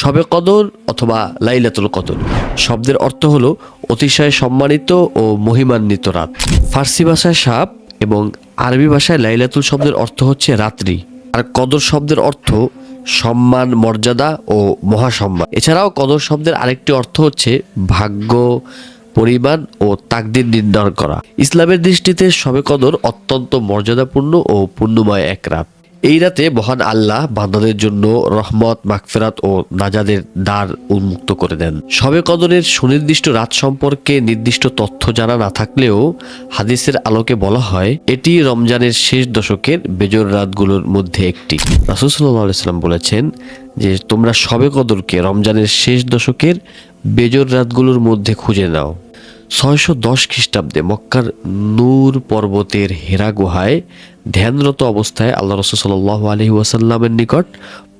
শবে কদর অথবা লাইলাতুল কদর। শব্দের অর্থ হলো অতিশয় সম্মানিত ও মহিমান্বিত রাত। ফার্সি ভাষায় সাপ এবং আরবি ভাষায় লাইলাতুল শব্দের অর্থ হচ্ছে রাত্রি। আর কদর শব্দের অর্থ সম্মান, মর্যাদা ও মহাসম্মান। এছাড়াও কদর শব্দের আরেকটি অর্থ হচ্ছে ভাগ্য, পরিমাণ ও তাকদির নির্ধারণ করা। ইসলামের দৃষ্টিতে শবে কদর অত্যন্ত মর্যাদাপূর্ণ ও পুণ্যময় এক রাত। এই রাতে মহান আল্লাহ বান্দাদের জন্য রহমত, মাগফেরাত ও নাজাদের দ্বার উন্মুক্ত করে দেন। শবে কদরের সুনির্দিষ্ট রাত সম্পর্কে নির্দিষ্ট তথ্য জানা না থাকলেও হাদিসের আলোকে বলা হয়, এটি রমজানের শেষ দশকের বেজর রাতগুলোর মধ্যে একটি। রাসুল সাল্লাহ সাল্লাম বলেছেন যে, তোমরা শবে কদরকে রমজানের শেষ দশকের বেজর রাতগুলোর মধ্যে খুঁজে নাও। ছয়শো দশ খ্রিস্টাব্দে মক্কার নূর পর্বতের হেরা গুহায় ধ্যানরত অবস্থায় আল্লাহ রসুল সাল্লাহ আলহি ওয়াসাল্লামের নিকট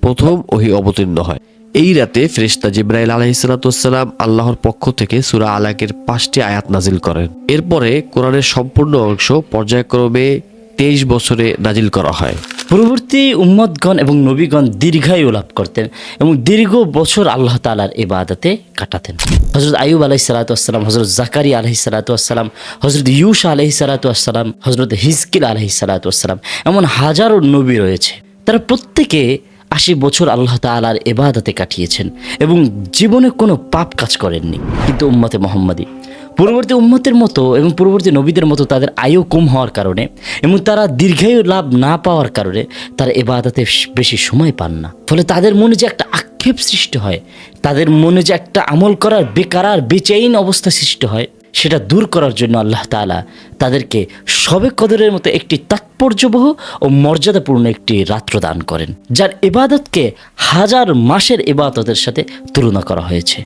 প্রথম ওহি অবতীর্ণ হয়। এই রাতে ফেরেশতা জিব্রাইল আলহিসাল্লাম আল্লাহর পক্ষ থেকে সুরা আলাকের পাঁচটি আয়াত নাজিল করেন। এরপরে কোরআনের সম্পূর্ণ অংশ পর্যায়ক্রমে তেইশ বছরে নাজিল করা হয়। পূর্ববর্তী উম্মতগণ এবং নবীগণ দীর্ঘায়ু লাভ করতেন এবং দীর্ঘ বছর আল্লাহ তালার ইবাদতে কাটাতেন। হজরত আয়ুব আলহি সালাতাম হজরত জাকারি আলহি সালাতাম হজরত ইউসা আলহি সালাতাম হজরত হিজকিল আলহি সালাতাম এমন হাজারো নবী রয়েছে। তারা প্রত্যেকে আশি বছর আল্লাহ তালার এবাদাতে কাটিয়েছেন এবং জীবনে কোনো পাপ কাজ করেননি। কিন্তু উম্মতে মোহাম্মদী পূর্ববর্তী উম্মতের মতো এবং পূর্ববর্তী নবীদের মতো তাদের আয়ু কম হওয়ার কারণে এবং তারা দীর্ঘায়ু লাভ না পাওয়ার কারণে তারা এবাদাতে বেশি সময় পান না। ফলে তাদের মনে যে একটা আক্ষেপ সৃষ্টি হয়, তাদের মনে যে একটা আমল করার বেকারার, বেচাইন অবস্থা সৃষ্টি হয়, সেটা দূর করার জন্য আল্লাহ তাআলা তাদেরকে সবে কদরের মতো একটি তাৎপর্যবহ ও মর্যাদাপূর্ণ একটি রাত্র দান করেন, যার এবাদতকে হাজার মাসের ইবাদতের সাথে তুলনা করা হয়েছে।